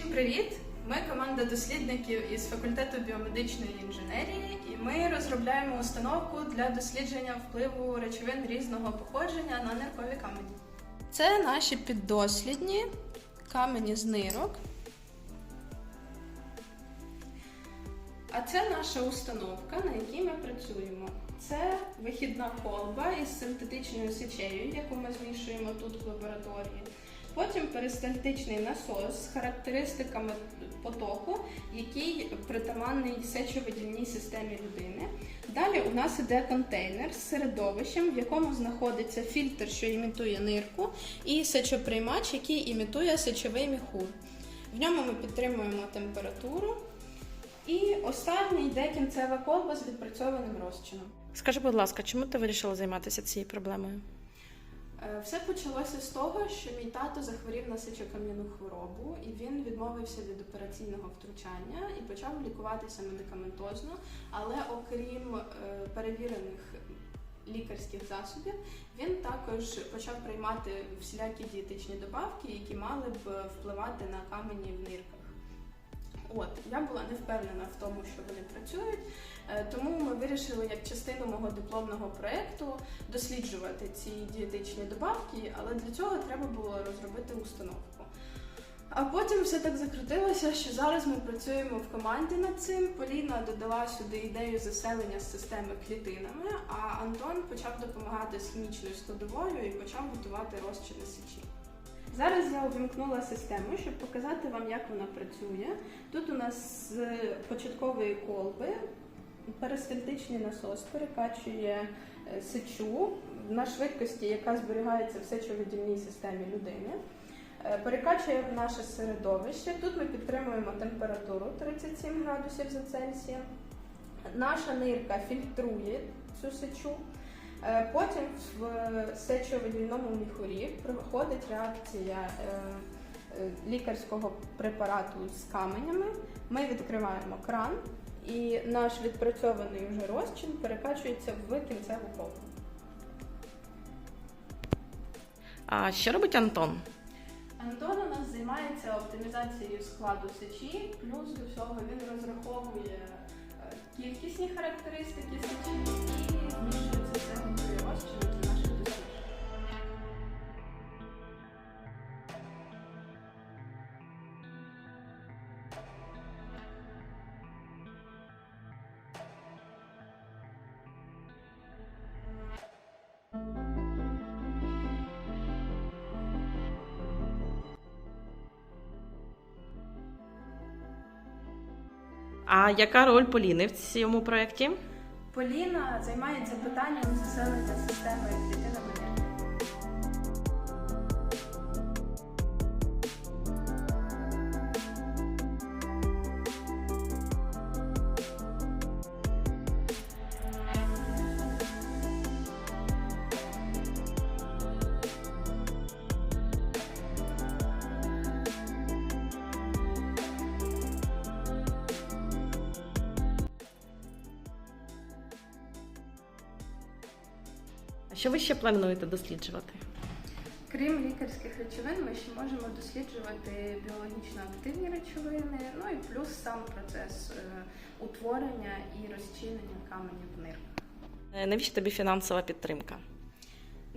Всім привіт! Ми команда дослідників із факультету біомедичної інженерії, і ми розробляємо установку для дослідження впливу речовин різного походження на ниркові камені. Це наші піддослідні камені з нирок. А це наша установка, на якій ми працюємо. Це вихідна колба із синтетичною сечею, яку ми змішуємо тут в лабораторії. Потім перистальтичний насос з характеристиками потоку, який притаманний сечовидільній системі людини. Далі у нас іде контейнер з середовищем, в якому знаходиться фільтр, що імітує нирку, і сечоприймач, який імітує сечовий міхур. В ньому ми підтримуємо температуру. І останній йде кінцева колба з відпрацьованим розчином. Скажи, будь ласка, чому ти вирішила займатися цією проблемою? Е, Все почалося з того, що мій тато захворів на сечокам'яну хворобу, і він відмовився від операційного втручання і почав лікуватися медикаментозно. Але окрім е, перевірених лікарських засобів, він також почав приймати всілякі дієтичні добавки, які мали б впливати на камені в нирках. От я була не впевнена в тому, що вони працюють, е, тому ми вирішили як частину мого дипломного проєкту досліджувати ці дієтичні добавки, але для цього треба було розробити установку. А потім все так закрутилося, що зараз ми працюємо в команді над цим. Поліна додала сюди ідею заселення з системи клітинами, а Антон почав допомагати з хімічною складовою і почав готувати розчини сечі. Зараз я увімкнула систему, щоб показати вам, як вона працює. Тут у нас з початкової колби перистальтичний насос перекачує е, сечу на швидкості, яка зберігається в сечовидільній системі людини. Е, Перекачує в наше середовище. Тут ми підтримуємо температуру 37 градусів за Цельсієм. Наша нирка фільтрує цю сечу. Е, Потім в сечовидільному міхурі проходить реакція е, е, лікарського препарату з каменями. Ми відкриваємо кран, і наш відпрацьований вже розчин перекачується в кінцеву колбу. А що робить Антон? Антон у нас займається оптимізацією складу сечі, плюс до всього він розраховує е, кількісні характеристики сечі і змішує це все розчин А яка роль Поліни в цьому проєкті? Поліна займається питанням заселення системи клітинами що ви ще плануєте досліджувати? Крім лікарських речовин, ми ще можемо досліджувати біологічно активні речовини, ну і плюс сам процес е, утворення і розчинення каменів в нирках. Е, Навіщо тобі фінансова підтримка?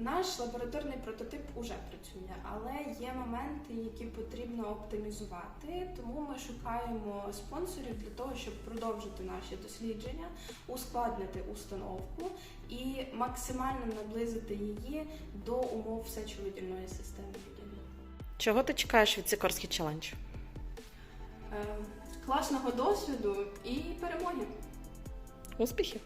Наш лабораторний прототип уже працює, але є моменти, які потрібно оптимізувати. Тому ми шукаємо спонсорів для того, щоб продовжити наші дослідження, ускладнити установку і максимально наблизити її до умов сечовидільної системи людини. Чого ти чекаєш від Сікорський челендж? Е, класного досвіду і перемоги! Успіхів!